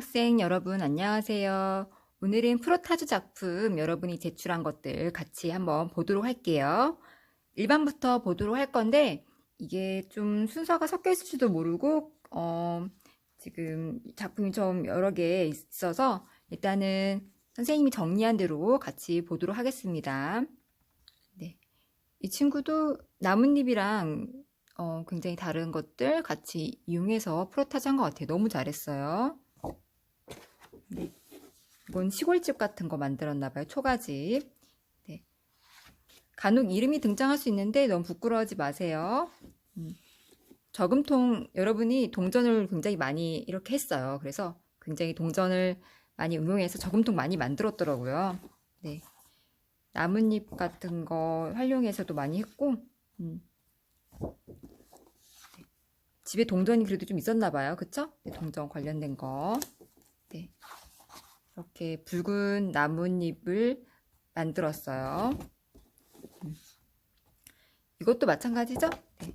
학생 여러분 안녕하세요. 오늘은 프로타주 작품 여러분이 제출한 것들 같이 한번 보도록 할게요. 일반부터 보도록 할 건데 이게 좀 순서가 섞여 있을지도 모르고 어, 지금 작품이 좀 여러 개 있어서 일단은 선생님이 정리한 대로 같이 보도록 하겠습니다. 네. 이 친구도 나뭇잎이랑 어, 굉장히 다른 것들 같이 이용해서 프로타주 한것 같아요. 너무 잘했어요. 네. 이건 시골집 같은 거 만들었나 봐요. 초가집. 네. 간혹 이름이 등장할 수 있는데 너무 부끄러워하지 마세요. 음. 저금통 여러분이 동전을 굉장히 많이 이렇게 했어요. 그래서 굉장히 동전을 많이 응용해서 저금통 많이 만들었더라고요. 네. 나뭇잎 같은 거 활용해서도 많이 했고 음. 네. 집에 동전이 그래도 좀 있었나 봐요. 그쵸? 네, 동전 관련된 거. 네. 이렇게 붉은 나뭇잎을 만들었어요. 음. 이것도 마찬가지죠? 네.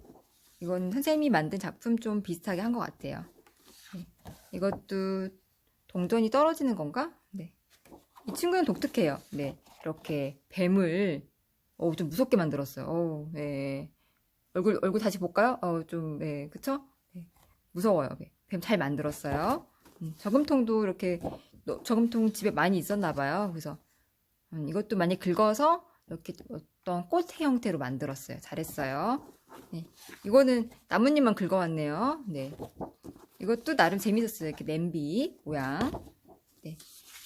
이건 선생님이 만든 작품 좀 비슷하게 한 것 같아요. 네. 이것도 동전이 떨어지는 건가? 네. 이 친구는 독특해요. 네. 이렇게 뱀을 어, 좀 무섭게 만들었어요. 어, 네. 얼굴 얼굴 다시 볼까요? 어, 좀 네. 그쵸? 네. 무서워요. 네. 뱀잘 만들었어요. 음, 저금통도 이렇게 너- 저금통 집에 많이 있었나 봐요. 그래서 음, 이것도 많이 긁어서 이렇게 어떤 꽃 형태로 만들었어요. 잘했어요. 네. 이거는 나뭇잎만 긁어왔네요. 네. 이것도 나름 재밌었어요. 이렇게 냄비 모양. 네.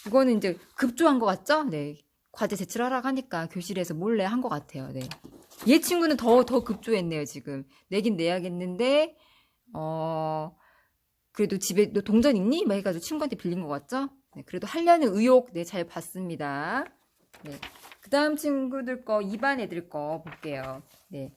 이거는 이제 급조한 것 같죠? 네. 과제 제출하라고 하니까 교실에서 몰래 한 것 같아요. 네. 얘 친구는 더, 더 급조했네요, 지금. 내긴 내야겠는데, 어, 그래도 집에 너 동전 있니? 막 해가지고 친구한테 빌린 것 같죠? 네, 그래도 하려는 의욕, 네, 잘 봤습니다. 네. 그 다음 친구들 거, 2반 애들 거 볼게요. 네.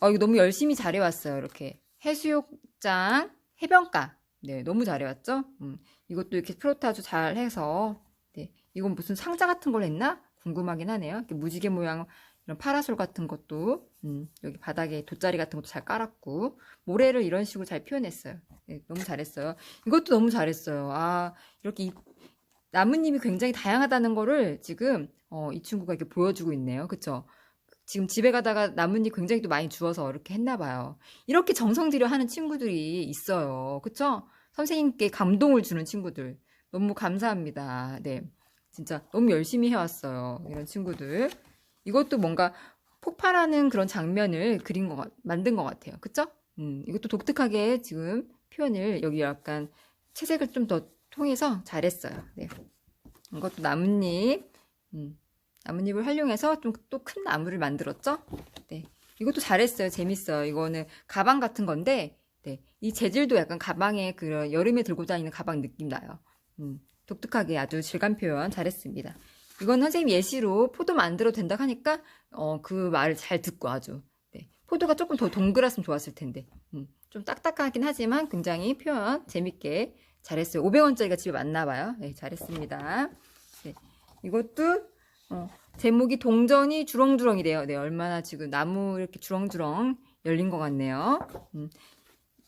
어, 이거 너무 열심히 잘해왔어요. 이렇게. 해수욕장, 해변가. 네, 너무 잘해왔죠? 음, 이것도 이렇게 프로타주 잘 해서, 네. 이건 무슨 상자 같은 걸 했나? 궁금하긴 하네요. 무지개 모양, 이런 파라솔 같은 것도, 음, 여기 바닥에 돗자리 같은 것도 잘 깔았고, 모래를 이런 식으로 잘 표현했어요. 네, 너무 잘했어요. 이것도 너무 잘했어요. 아, 이렇게 이- 나뭇잎이 굉장히 다양하다는 거를 지금 어, 이 친구가 이렇게 보여주고 있네요. 그쵸? 지금 집에 가다가 나뭇잎 굉장히 또 많이 주워서 이렇게 했나 봐요. 이렇게 정성 들여 하는 친구들이 있어요. 그쵸? 선생님께 감동을 주는 친구들. 너무 감사합니다. 네. 진짜 너무 열심히 해왔어요. 이런 친구들. 이것도 뭔가 폭발하는 그런 장면을 그린 것, 같- 만든 것 같아요. 그쵸? 음, 이것도 독특하게 지금 표현을 여기 약간 채색을 좀 더 통해서 잘했어요. 네. 이것도 나뭇잎, 음, 나뭇잎을 활용해서 좀 또 큰 나무를 만들었죠? 네. 이것도 잘했어요. 재밌어요. 이거는 가방 같은 건데, 네. 이 재질도 약간 가방에 그 여름에 들고 다니는 가방 느낌 나요. 음, 독특하게 아주 질감 표현 잘했습니다. 이건 선생님 예시로 포도 만들어도 된다고 하니까, 어, 그 말을 잘 듣고 아주, 네. 포도가 조금 더 동그랐으면 좋았을 텐데, 음, 좀 딱딱하긴 하지만 굉장히 표현 재밌게 잘했어요. 500원짜리가 집에 많나 봐요. 네, 잘했습니다. 네, 이것도 어, 제목이 동전이 주렁주렁이래요. 네, 얼마나 지금 나무 이렇게 주렁주렁 열린 것 같네요. 음,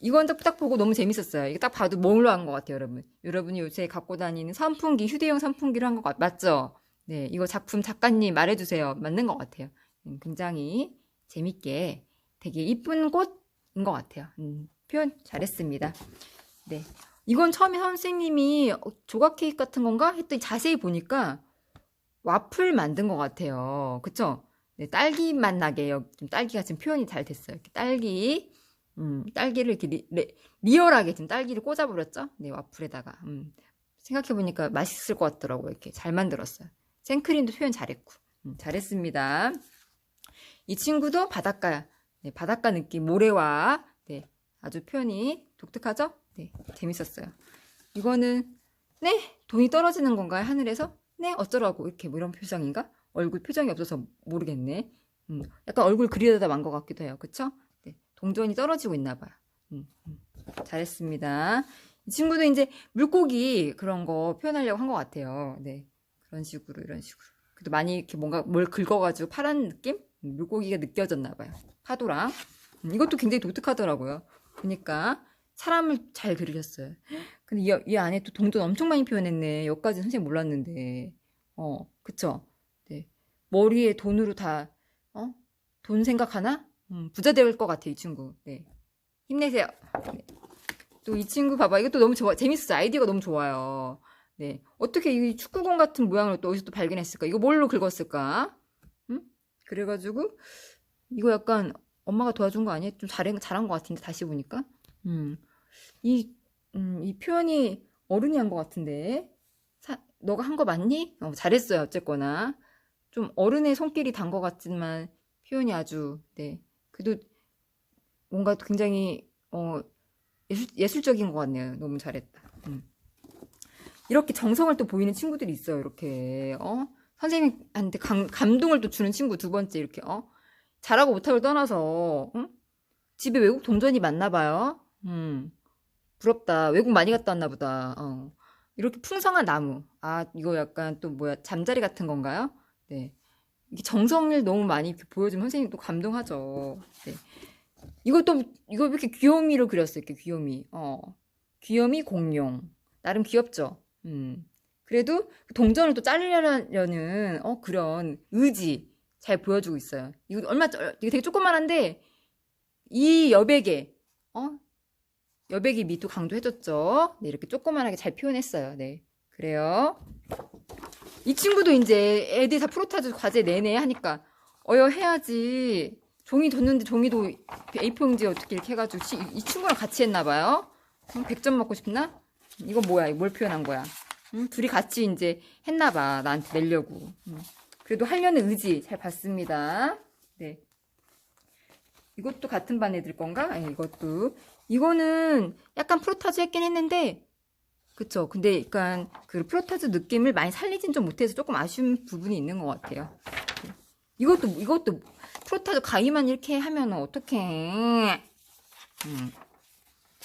이건 딱, 딱 보고 너무 재밌었어요. 이거 딱 봐도 뭘로 한 것 같아요, 여러분. 여러분이 요새 갖고 다니는 선풍기, 휴대용 선풍기로 한 것 같, 맞죠? 네, 이거 작품 작가님 말해주세요. 맞는 것 같아요. 음, 굉장히 재밌게 되게 이쁜 꽃인 것 같아요. 음, 표현 잘했습니다. 네. 이건 처음에 선생님이 어, 조각 케이크 같은 건가? 했더니 자세히 보니까 와플 만든 것 같아요. 그쵸? 네, 딸기 맛 나게 좀 딸기가 지금 표현이 잘 됐어요. 딸기, 음, 딸기를 이렇게 리, 리, 얼하게 지금 딸기를 꽂아버렸죠? 네, 와플에다가. 음, 생각해보니까 맛있을 것 같더라고요. 이렇게 잘 만들었어요. 생크림도 표현 잘했고. 음, 잘했습니다. 이 친구도 바닷가, 네, 바닷가 느낌, 모래와, 네, 아주 표현이 독특하죠? 네, 재밌었어요. 이거는, 네, 돈이 떨어지는 건가요? 하늘에서? 네, 어쩌라고. 이렇게 뭐 이런 표정인가? 얼굴 표정이 없어서 모르겠네. 음, 약간 얼굴 그리려다 만 것 같기도 해요. 그쵸? 네, 동전이 떨어지고 있나 봐요. 음, 음, 잘했습니다. 이 친구도 이제 물고기 그런 거 표현하려고 한 것 같아요. 네, 그런 식으로, 이런 식으로. 그래도 많이 이렇게 뭔가 뭘 긁어가지고 파란 느낌? 음, 물고기가 느껴졌나 봐요. 파도랑. 음, 이것도 굉장히 독특하더라고요. 보니까 사람을 잘 그리셨어요. 근데 이, 이 안에 또 동전 엄청 많이 표현했네. 여기까지 선생님 몰랐는데. 어, 그쵸? 네. 머리에 돈으로 다, 어? 돈 생각하나? 음, 부자 될 것 같아, 이 친구. 네. 힘내세요. 네. 또이 친구 봐봐. 이것도 너무 좋아. 재밌었어요. 아이디어가 너무 좋아요. 네. 어떻게 이 축구공 같은 모양을 또 어디서 또 발견했을까? 이거 뭘로 긁었을까? 응? 그래가지고, 이거 약간 엄마가 도와준 거 아니에요? 좀 잘한, 잘한 것 같은데, 다시 보니까. 음. 이, 음, 이 표현이 어른이 한 것 같은데. 사, 너가 한 거 맞니? 어, 잘했어요. 어쨌거나. 좀 어른의 손길이 단 것 같지만, 표현이 아주, 네. 그래도 뭔가 굉장히, 어, 예술, 예술적인 것 같네요. 너무 잘했다. 음. 이렇게 정성을 또 보이는 친구들이 있어요. 이렇게, 어? 선생님한테 감, 감동을 또 주는 친구 두 번째, 이렇게, 어? 잘하고 못하고 떠나서, 응? 집에 외국 동전이 많나 봐요. 음. 부럽다. 외국 많이 갔다 왔나 보다. 어. 이렇게 풍성한 나무. 아, 이거 약간 또 뭐야, 잠자리 같은 건가요? 네. 이게 정성을 너무 많이 보여주면 선생님 또 감동하죠. 네. 이것도, 이거 왜 이렇게 귀요미로 그렸어요. 이렇게 귀요미. 어. 귀요미 공룡. 나름 귀엽죠? 음. 그래도 그 동전을 또 자르려는, 어, 그런 의지 잘 보여주고 있어요. 이거 얼마, 이게 되게 조그만한데, 이 여백에, 어? 여백이 미도 강조해줬죠. 네, 이렇게 조그만하게 잘 표현했어요. 네. 그래요. 이 친구도 이제 애들 다 프로타즈 과제 내내 하니까, 어여 해야지. 종이 줬는데 종이도 A4 용지에 어떻게 이렇게 해가지고, 치- 이 친구랑 같이 했나봐요. 100점 먹고 싶나? 이거 뭐야? 뭘 표현한 거야? 응? 둘이 같이 이제 했나봐. 나한테 내려고. 응. 그래도 하려는 의지 잘 봤습니다. 네. 이것도 같은 반 애들 건가? 아니, 이것도. 이거는 약간 프로타즈 했긴 했는데, 그쵸. 근데 약간 그 프로타즈 느낌을 많이 살리진 좀 못해서 조금 아쉬운 부분이 있는 것 같아요. 네. 이것도, 이것도 프로타즈 가위만 이렇게 하면 어떡해. 음.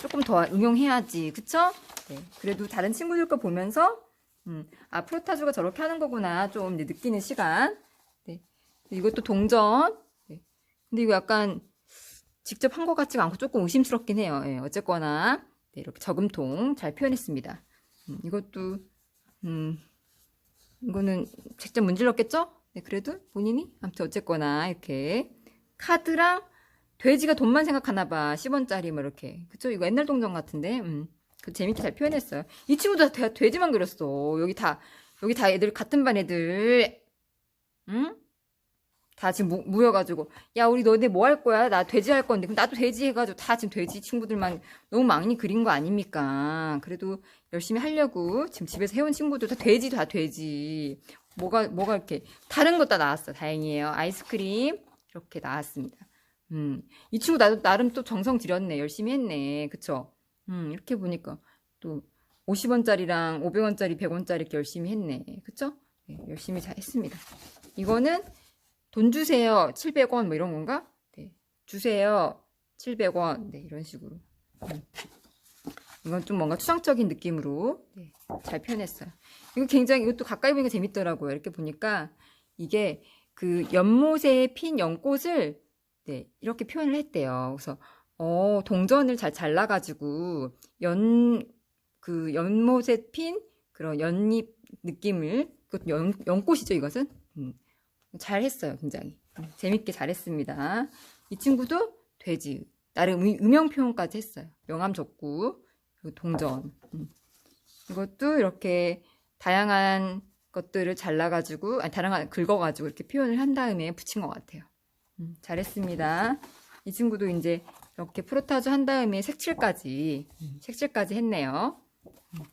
조금 더 응용해야지. 그쵸? 네. 그래도 다른 친구들 거 보면서, 음, 아, 프로타즈가 저렇게 하는 거구나. 좀 느끼는 시간. 네. 이것도 동전. 네. 근데 이거 약간 직접 한 것 같지가 않고 조금 의심스럽긴 해요. 예, 어쨌거나. 네, 이렇게 저금통 잘 표현했습니다. 음, 이것도, 음, 이거는 직접 문질렀겠죠? 네, 그래도 본인이? 아무튼 어쨌거나 이렇게 카드랑 돼지가 돈만 생각하나 봐. 10원짜리 뭐 이렇게. 그쵸? 이거 옛날 동전 같은데. 음. 그 재밌게 잘 표현했어요. 이 친구도 다 돼지만 그렸어. 여기 다 여기 다 애들 같은 반 애들. 응? 다 지금 모, 모여가지고 야 우리 너네 뭐 할 거야? 나 돼지 할 건데 그럼 나도 돼지 해가지고 다 지금 돼지 친구들만 너무 많이 그린 거 아닙니까? 그래도 열심히 하려고 지금 집에서 해온 친구들 다 돼지 다 돼지 뭐가 뭐가 이렇게 다른 거다 나왔어 다행이에요 아이스크림 이렇게 나왔습니다. 음, 이 친구 나도 나름 또 정성 들였네. 열심히 했네. 그쵸? 음, 이렇게 보니까 또 50원짜리랑 500원짜리, 100원짜리 이렇게 열심히 했네. 그쵸? 네, 열심히 잘 했습니다. 이거는 돈 주세요. 700원 뭐 이런 건가? 네. 주세요. 700원. 네, 이런 식으로. 음. 이건 좀 뭔가 추상적인 느낌으로 네, 잘 표현했어요. 이거 굉장히 이것도 가까이 보니까 재밌더라고요. 이렇게 보니까 이게 그 연못에 핀 연꽃을 네, 이렇게 표현을 했대요. 그래서 어, 동전을 잘 잘라가지고 연, 그 연못에 핀 그런 연잎 느낌을, 그 연, 연꽃이죠, 이것은? 음, 잘 했어요, 굉장히. 음, 재밌게 잘했습니다. 이 친구도 돼지. 나름 음, 음영 표현까지 했어요. 명함 줬고, 동전. 음. 이것도 이렇게 다양한 것들을 잘라가지고, 아니, 다양한, 긁어가지고 이렇게 표현을 한 다음에 붙인 것 같아요. 음, 잘했습니다. 이 친구도 이제 이렇게 프로타즈 한 다음에 색칠까지, 음, 색칠까지 했네요. 음.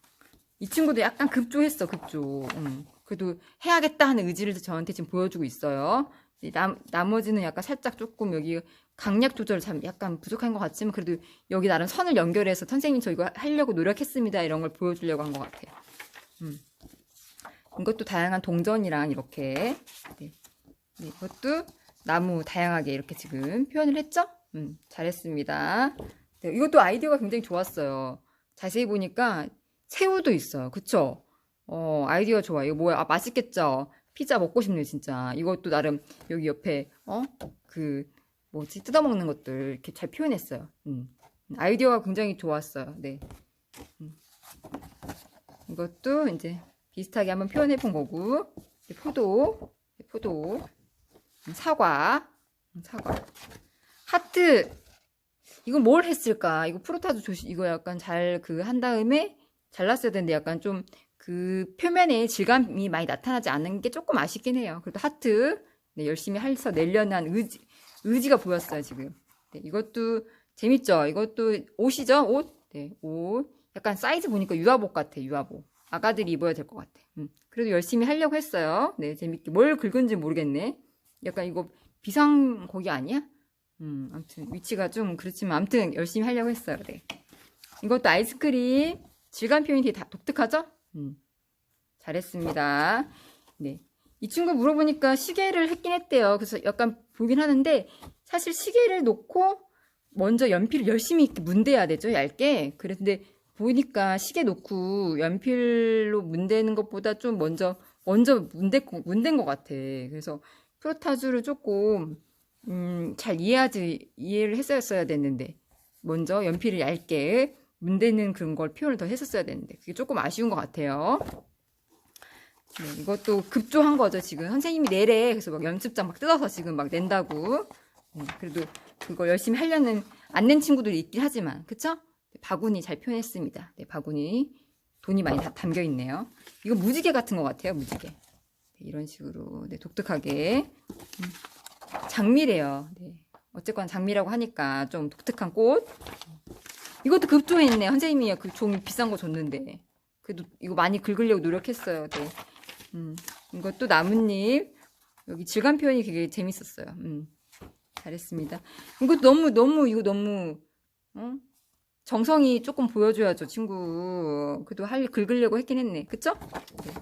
이 친구도 약간 급조했어, 급조. 음, 그래도 해야겠다 하는 의지를 저한테 지금 보여주고 있어요. 남, 나머지는 약간 살짝 조금 여기 강약 조절 참 약간 부족한 것 같지만 그래도 여기 나름 선을 연결해서 선생님 저 이거 하려고 노력했습니다. 이런 걸 보여주려고 한 것 같아요. 음. 이것도 다양한 동전이랑 이렇게 네. 네, 이것도 나무 다양하게 이렇게 지금 표현을 했죠? 음, 잘했습니다. 네, 이것도 아이디어가 굉장히 좋았어요. 자세히 보니까 새우도 있어요. 그쵸? 어, 아이디어 좋아. 이거 뭐야? 아, 맛있겠죠? 피자 먹고 싶네요, 진짜. 이것도 나름 여기 옆에, 어? 그, 뭐지? 뜯어먹는 것들 이렇게 잘 표현했어요. 음. 아이디어가 굉장히 좋았어요. 네. 음. 이것도 이제 비슷하게 한번 표현해 본 거고, 네, 포도, 네, 포도, 음, 사과, 음, 사과, 하트. 이거 뭘 했을까? 이거 프로타도 조심, 이거 약간 잘 그 한 다음에 잘랐어야 되는데 약간 좀 그 표면에 질감이 많이 나타나지 않은 게 조금 아쉽긴 해요. 그래도 하트, 네, 열심히 해서 내려는 한 의지, 의지가 보였어요, 지금. 네, 이것도 재밌죠? 이것도 옷이죠? 옷? 네, 옷. 약간 사이즈 보니까 유아복 같아, 유아복. 아가들이 입어야 될 것 같아. 음, 그래도 열심히 하려고 했어요. 네, 재밌게. 뭘 긁은지 모르겠네. 약간 이거 비상 거기 아니야? 음, 아무튼 위치가 좀 그렇지만 아무튼 열심히 하려고 했어요. 네. 이것도 아이스크림 질감 표현이 되게 다 독특하죠? 음, 잘했습니다. 네. 이 친구 물어보니까 시계를 했긴 했대요. 그래서 약간 보긴 하는데 사실 시계를 놓고 먼저 연필을 열심히 이렇게 문대야 되죠, 얇게. 그런데 보니까 시계 놓고 연필로 문대는 것보다 좀 먼저 먼저 문대 문댄 것 같아. 그래서 프로타주를 조금 음, 잘 이해하지 이해를 했었어야 됐는데 먼저 연필을 얇게 문대는 그런 걸 표현을 더 했었어야 되는데 그게 조금 아쉬운 것 같아요. 네, 이것도 급조한 거죠 지금 선생님이 내래 그래서 막 연습장 막 뜯어서 지금 막 낸다고. 네, 그래도 그거 열심히 하려는 안 낸 친구들이 있긴 하지만 그쵸? 네, 바구니 잘 표현했습니다. 네, 바구니 돈이 많이 다 담겨 있네요. 이거 무지개 같은 것 같아요 무지개. 네, 이런 식으로 네, 독특하게 음, 장미래요. 네. 어쨌건 장미라고 하니까 좀 독특한 꽃. 이것도 급조했네. 선생님이 그종 비싼 거 줬는데. 그래도 이거 많이 긁으려고 노력했어요. 네. 음, 이것도 나뭇잎. 여기 질감 표현이 되게 재밌었어요. 음, 잘했습니다. 이거 너무, 너무, 이거 너무, 어? 정성이 조금 보여줘야죠, 친구. 그래도 할, 긁으려고 했긴 했네. 그쵸? 네.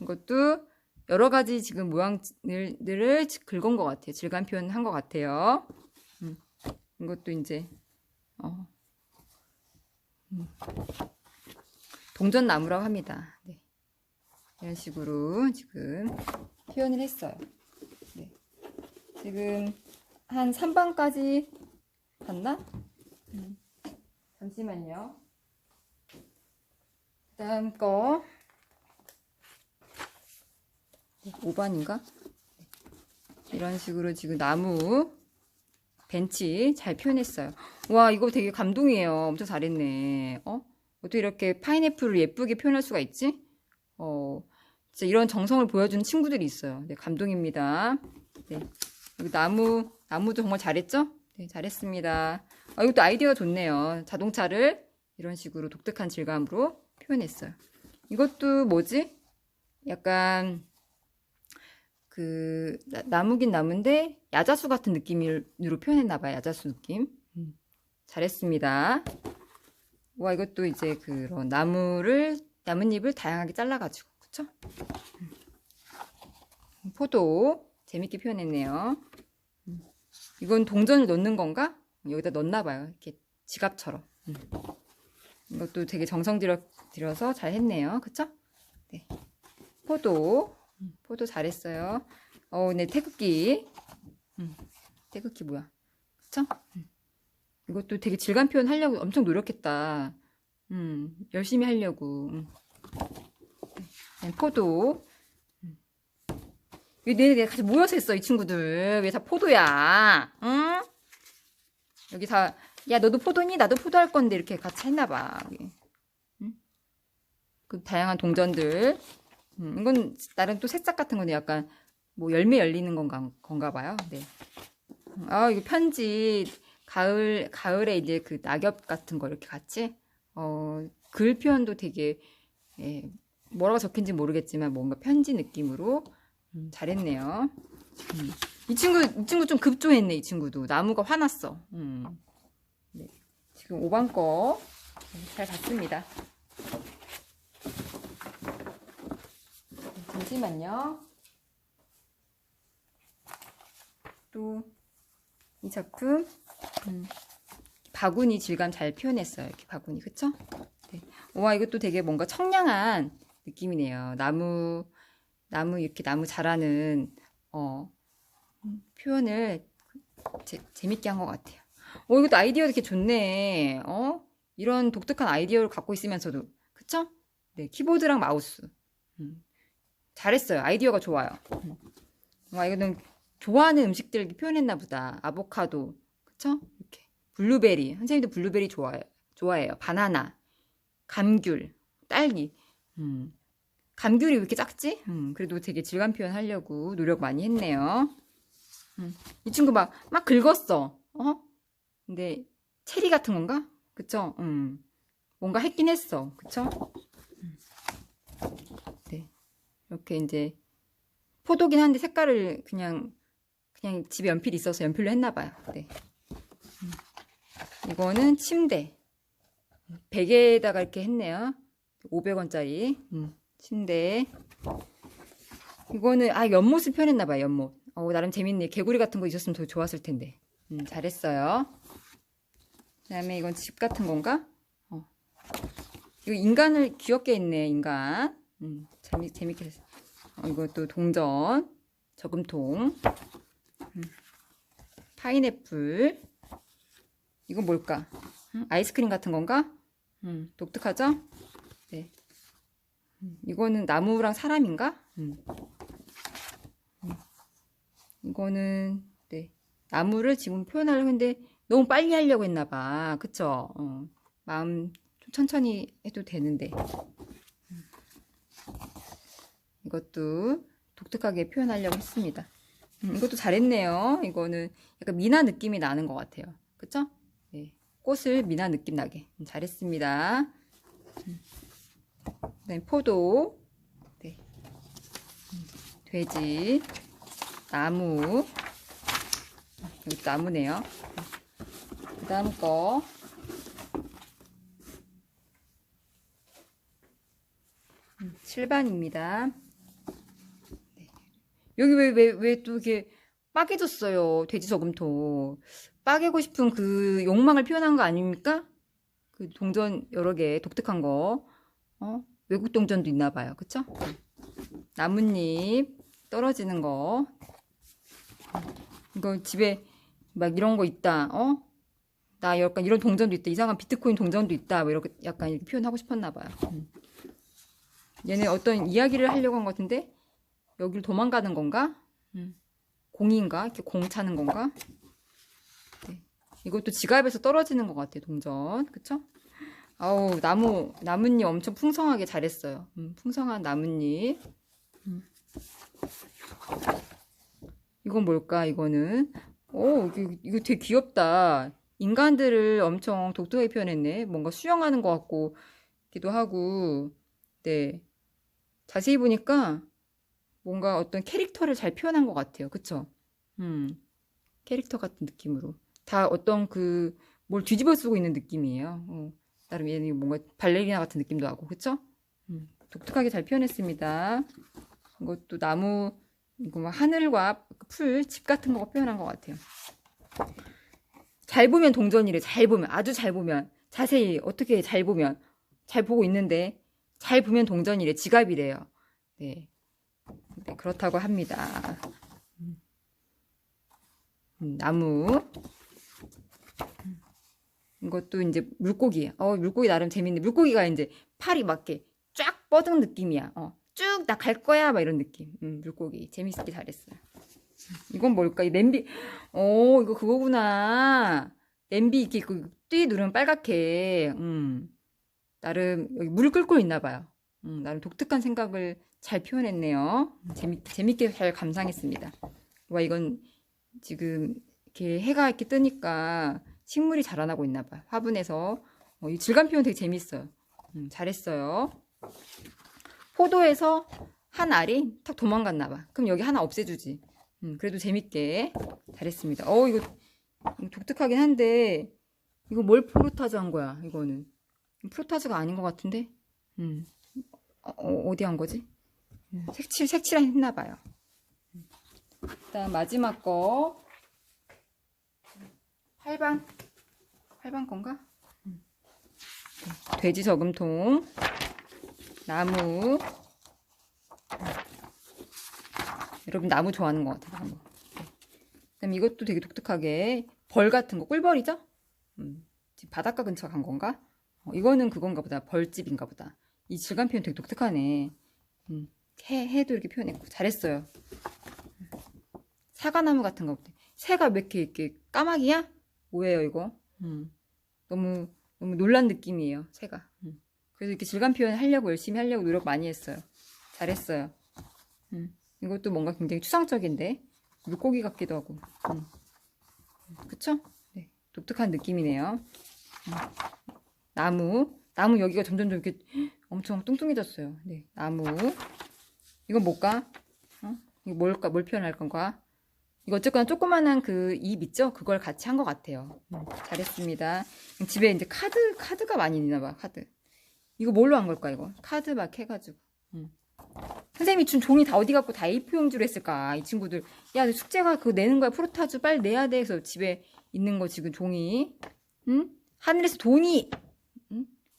이것도 여러 가지 지금 모양들을 긁은 것 같아요. 질감 표현 한 것 같아요. 음, 이것도 이제, 어, 음, 동전 나무라고 합니다. 네. 이런 식으로 지금 표현을 했어요. 네. 지금 한 3번까지 봤나? 음, 잠시만요. 그 다음 거 5번인가? 이런 식으로 지금 나무 벤치 잘 표현했어요. 와, 이거 되게 감동이에요. 엄청 잘했네. 어? 어떻게 이렇게 파인애플을 예쁘게 표현할 수가 있지? 어, 진짜 이런 정성을 보여주는 친구들이 있어요. 네, 감동입니다. 네. 여기 나무, 나무도 정말 잘했죠? 네, 잘했습니다. 아, 이것도 아이디어가 좋네요. 자동차를 이런 식으로 독특한 질감으로 표현했어요. 이것도 뭐지? 약간 그 나, 무긴 나무인데 야자수 같은 느낌으로 표현했나 봐요. 야자수 느낌. 음, 잘했습니다. 와 이것도 이제 그런 나무를 나뭇잎을 다양하게 잘라가지고 그쵸? 음. 포도 재밌게 표현했네요. 음. 이건 동전을 넣는 건가? 여기다 넣나 봐요. 이렇게 지갑처럼. 음. 이것도 되게 정성 들여, 들여서 잘 했네요. 그쵸? 네. 포도. 음, 포도 잘했어요. 어, 네, 태극기. 음, 태극기 뭐야? 그쵸? 음. 이것도 되게 질감 표현 하려고 엄청 노력했다. 음, 열심히 하려고. 음. 네, 포도. 음. 내, 내 같이 모여서 했어, 이 친구들. 왜 다 포도야? 응? 여기 다, 야, 너도 포도니? 나도 포도 할 건데, 이렇게 같이 했나봐. 응? 그 다양한 동전들. 음, 이건 나름 또 새싹 같은 건데 약간 뭐 열매 열리는 건가, 건가 봐요. 네. 아, 이거 편지. 가을, 가을에 이제 그 낙엽 같은 거 이렇게 같이, 어, 글 표현도 되게, 예, 뭐라고 적힌지 모르겠지만 뭔가 편지 느낌으로 음, 잘했네요. 음. 이 친구, 이 친구 좀 급조했네, 이 친구도. 나무가 화났어. 음. 네. 지금 5번 거 잘 봤습니다. 잠시만요. 또 이 작품 음, 바구니 질감 잘 표현했어요. 이렇게 바구니 그쵸? 네. 와 이것도 되게 뭔가 청량한 느낌이네요. 나무 나무 이렇게 나무 자라는 어, 표현을 재, 재밌게 한 것 같아요. 어, 이것도 아이디어 이렇게 좋네. 어? 이런 독특한 아이디어를 갖고 있으면서도. 그쵸? 네, 키보드랑 마우스. 음. 잘했어요. 아이디어가 좋아요. 음. 와, 이거는 좋아하는 음식들 표현했나 보다. 아보카도. 그쵸? 이렇게. 블루베리. 선생님도 블루베리 좋아해요. 좋아해요. 바나나. 감귤. 딸기. 음. 감귤이 왜 이렇게 작지? 음, 그래도 되게 질감 표현 하려고 노력 많이 했네요. 음, 이 친구 막, 막 긁었어. 어? 근데, 체리 같은 건가? 그쵸? 음, 뭔가 했긴 했어. 그쵸? 음. 네. 이렇게 이제, 포도긴 한데 색깔을 그냥, 그냥 집에 연필이 있어서 연필로 했나 봐요. 네. 음. 이거는 침대. 베개에다가 이렇게 했네요. 500원짜리. 음. 침대. 이거는 아 연못을 표현했나 봐요. 연못. 어 나름 재밌네. 개구리 같은 거 있었으면 더 좋았을 텐데. 음, 잘했어요. 그다음에 이건 집 같은 건가? 어. 이거 인간을 귀엽게 했네. 인간. 음, 재미 재밌게 했어. 어, 이것도 동전, 저금통, 음, 파인애플. 이건 뭘까? 음, 아이스크림 같은 건가? 음, 독특하죠? 네. 이거는 나무랑 사람인가? 음. 음. 이거는 네 나무를 지금 표현하려고 했는데 너무 빨리 하려고 했나봐. 그쵸? 어. 마음 좀 천천히 해도 되는데 음. 이것도 독특하게 표현하려고 했습니다. 음, 이것도 잘했네요. 이거는 약간 미나 느낌이 나는 것 같아요. 그쵸? 네. 꽃을 미나 느낌 나게 음, 잘했습니다. 음. 포도, 네. 음, 돼지, 나무, 여기 나무네요. 그 다음 거, 음, 7반입니다. 네. 여기 왜, 왜, 왜 또 이렇게 빠개졌어요. 돼지 저금통. 빠개고 싶은 그 욕망을 표현한 거 아닙니까? 그 동전 여러 개 독특한 거. 어? 외국 동전도 있나 봐요. 그쵸? 나뭇잎 떨어지는 거. 이거 집에 막 이런 거 있다. 어? 나 약간 이런 동전도 있다. 이상한 비트코인 동전도 있다. 뭐 이렇게 약간 이렇게 표현하고 싶었나 봐요. 음. 얘네 어떤 이야기를 하려고 한 것 같은데 여기를 도망가는 건가? 음. 공인가? 이렇게 공 차는 건가? 네. 이것도 지갑에서 떨어지는 것 같아. 동전. 그쵸? 아우 나무 나뭇잎 엄청 풍성하게 잘했어요. 음, 풍성한 나뭇잎. 음. 이건 뭘까? 이거는 오 이거, 이거 되게 귀엽다. 인간들을 엄청 독특하게 표현했네. 뭔가 수영하는 것 같고 기도 하고 네 자세히 보니까 뭔가 어떤 캐릭터를 잘 표현한 것 같아요. 그쵸? 음 캐릭터 같은 느낌으로 다 어떤 그 뭘 뒤집어 쓰고 있는 느낌이에요. 어. 나름 얘는 뭔가 발레리나 같은 느낌도 나고 그쵸? 음, 독특하게 잘 표현했습니다. 이것도 나무 이거 막 하늘과 풀, 집 같은 거 표현한 것 같아요. 잘 보면 동전이래. 잘 보면 아주 잘 보면 자세히 어떻게 잘 보면 잘 보고 있는데 잘 보면 동전이래. 지갑이래요. 네, 네 그렇다고 합니다. 음, 나무 이것도 이제 물고기. 어, 물고기 나름 재밌는데 물고기가 이제 팔이 맞게 쫙 뻗은 느낌이야. 어, 쭉 나 갈 거야. 막 이런 느낌. 음, 물고기. 재밌게 잘했어요. 이건 뭘까? 이 냄비. 어, 이거 그거구나. 냄비 이렇게 그뛰 누르면 빨갛게. 음. 나름 여기 물 끓고 있나 봐요. 음, 나름 독특한 생각을 잘 표현했네요. 재밌, 재밌게 잘 감상했습니다. 와, 이건 지금 이렇게 해가 이렇게 뜨니까 식물이 자라나고 있나 봐요. 화분에서. 어, 이 질감 표현 되게 재밌어요. 음, 잘했어요. 포도에서 한 알이 탁 도망갔나 봐. 그럼 여기 하나 없애주지. 음, 그래도 재밌게 잘했습니다. 어, 이거, 독특하긴 한데, 이거 뭘 프로타즈 한 거야, 이거는. 프로타즈가 아닌 것 같은데? 음, 어, 디한 거지? 음, 색칠, 색칠한 했나 봐요. 음. 일단 마지막 거. 8반 8반 건가? 돼지 저금통 나무 여러분 나무 좋아하는 것 같아요 나무 네. 그다음 이것도 되게 독특하게 벌 같은 거, 꿀벌이죠? 음, 지금 바닷가 근처 간 건가? 어, 이거는 그건가 보다. 벌집인가 보다. 이 질감 표현 되게 독특하네. 음, 해, 해도 이렇게 표현했고. 잘했어요. 사과나무 같은 거 보다. 새가 왜 이렇게, 이렇게 까마귀야? 뭐예요, 이거? 음, 너무, 너무 놀란 느낌이에요, 새가. 음. 그래서 이렇게 질감 표현 하려고 열심히 하려고 노력 많이 했어요. 잘했어요. 음, 이것도 뭔가 굉장히 추상적인데 물고기 같기도 하고. 음. 그쵸? 네, 독특한 느낌이네요. 음. 나무, 나무 여기가 점점 점 이렇게 엄청 뚱뚱해졌어요. 네, 나무. 이건 뭘까? 어? 이거 뭘까? 뭘 표현할 건가? 이거 어쨌거나 조그만한 그 입 있죠? 그걸 같이 한 것 같아요. 음, 잘했습니다. 집에 이제 카드, 카드가 많이 있나 봐, 카드. 이거 뭘로 한 걸까, 이거? 카드 막 해가지고. 음. 선생님이 준 종이 다 어디 갖고 다 A4 용지로 했을까? 이 친구들. 야, 너 숙제가 그거 내는 거야. 프로타주 빨리 내야 돼. 해서 집에 있는 거 지금 종이. 응? 하늘에서 돈이, 응?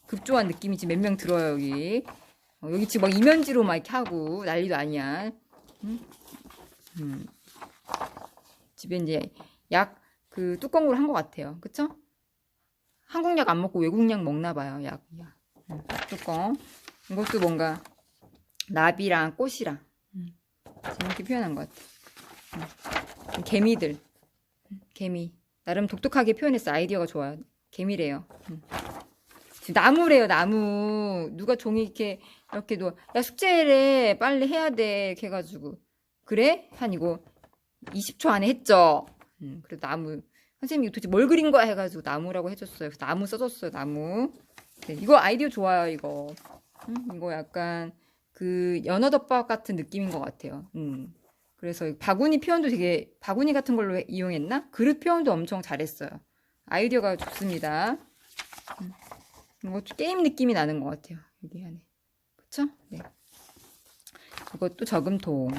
급조한 느낌이 지금 몇 명 들어요, 여기. 어, 여기 지금 막 이면지로 막 이렇게 하고 난리도 아니야. 응? 음. 집에 이제 약 그 뚜껑으로 한 것 같아요. 그쵸? 한국 약 안 먹고 외국 약 먹나 봐요. 약, 약. 음, 뚜껑. 이것도 뭔가 나비랑 꽃이랑 음, 재밌게 표현한 것 같아. 음, 개미들. 음, 개미. 나름 독특하게 표현했어. 아이디어가 좋아요. 개미래요. 음. 나무래요, 나무. 누가 종이 이렇게, 이렇게 놓아. 야, 숙제래. 빨리 해야 돼. 이렇게 해가지고. 그래? 한 이거 20초 안에 했죠? 음, 그래도 나무. 선생님이 도대체 뭘 그린 거야? 해가지고 나무라고 해줬어요. 그래서 나무 써줬어요, 나무. 네, 이거 아이디어 좋아요, 이거. 음, 이거 약간 그 연어덮밥 같은 느낌인 것 같아요. 음. 그래서 바구니 표현도 되게 바구니 같은 걸로 해- 이용했나? 그릇 표현도 엄청 잘했어요. 아이디어가 좋습니다. 음. 이것도 게임 느낌이 나는 것 같아요. 여기 안에. 그쵸? 네. 이것도 저금통.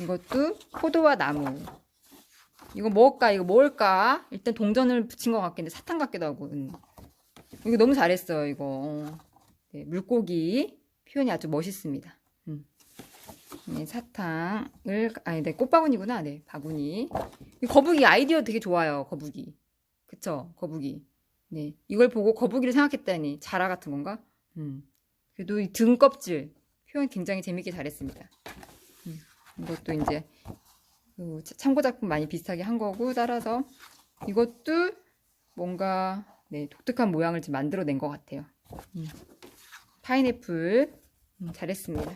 이것도 포도와 나무. 이거 뭘까? 이거 뭘까? 일단 동전을 붙인 것 같긴 데 사탕 같기도 하고. 음. 이거 너무 잘했어요, 이거. 네, 물고기 표현이 아주 멋있습니다. 음. 네, 사탕을, 아니, 네, 꽃바구니구나. 네, 바구니. 이 거북이 아이디어 되게 좋아요, 거북이. 그쵸, 거북이. 네, 이걸 보고 거북이를 생각했다니. 자라 같은 건가? 음. 그래도 이 등 껍질 표현 굉장히 재밌게 잘했습니다. 음. 이것도 이제 그 참고 작품 많이 비슷하게 한 거고 따라서 이것도 뭔가 네, 독특한 모양을 지금 만들어낸 것 같아요. 음. 파인애플 음, 잘했습니다.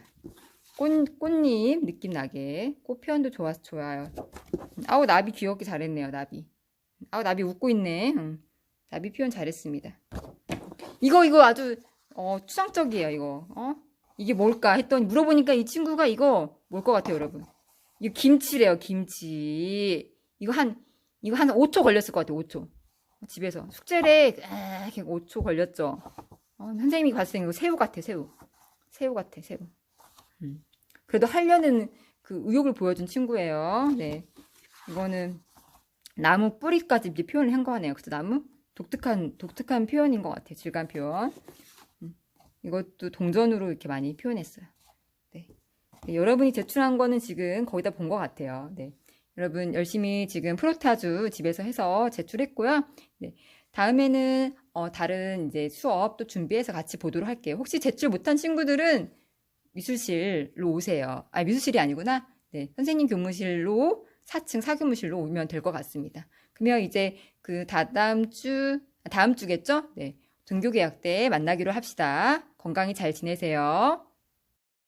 꽃, 꽃잎 느낌 나게 꽃 표현도 좋아, 좋아요. 음, 아우 나비 귀엽게 잘했네요 나비. 아우 나비 웃고 있네. 음, 나비 표현 잘했습니다. 이거 이거 아주 어, 추상적이에요 이거. 어? 이게 뭘까 했더니 물어보니까 이 친구가 이거 뭘 것 같아요 여러분. 이거 김치래요 김치. 이거 한 이거 한 5초 걸렸을 것 같아요 5초. 집에서 숙제를 아, 이렇게 5초 걸렸죠. 어, 선생님이 봤을 때 이거 새우 같아 새우. 새우 같아 새우. 음. 그래도 하려는 그 의욕을 보여준 친구예요. 네. 이거는 나무 뿌리까지 이제 표현을 한 거네요. 그래서 나무 독특한 독특한 표현인 것 같아요. 질감 표현. 음. 이것도 동전으로 이렇게 많이 표현했어요. 네. 네, 여러분이 제출한 거는 지금 거의 다 본 것 같아요. 네. 여러분 열심히 지금 프로타주 집에서 해서 제출했고요. 네. 다음에는 어, 다른 이제 수업 또 준비해서 같이 보도록 할게요. 혹시 제출 못한 친구들은 미술실로 오세요. 아, 미술실이 아니구나. 네. 선생님 교무실로 4층 사교무실로 오면 될 것 같습니다. 그러면 이제 그 다다음 주 다음 주겠죠? 네. 등교 계약 때 만나기로 합시다. 건강히 잘 지내세요.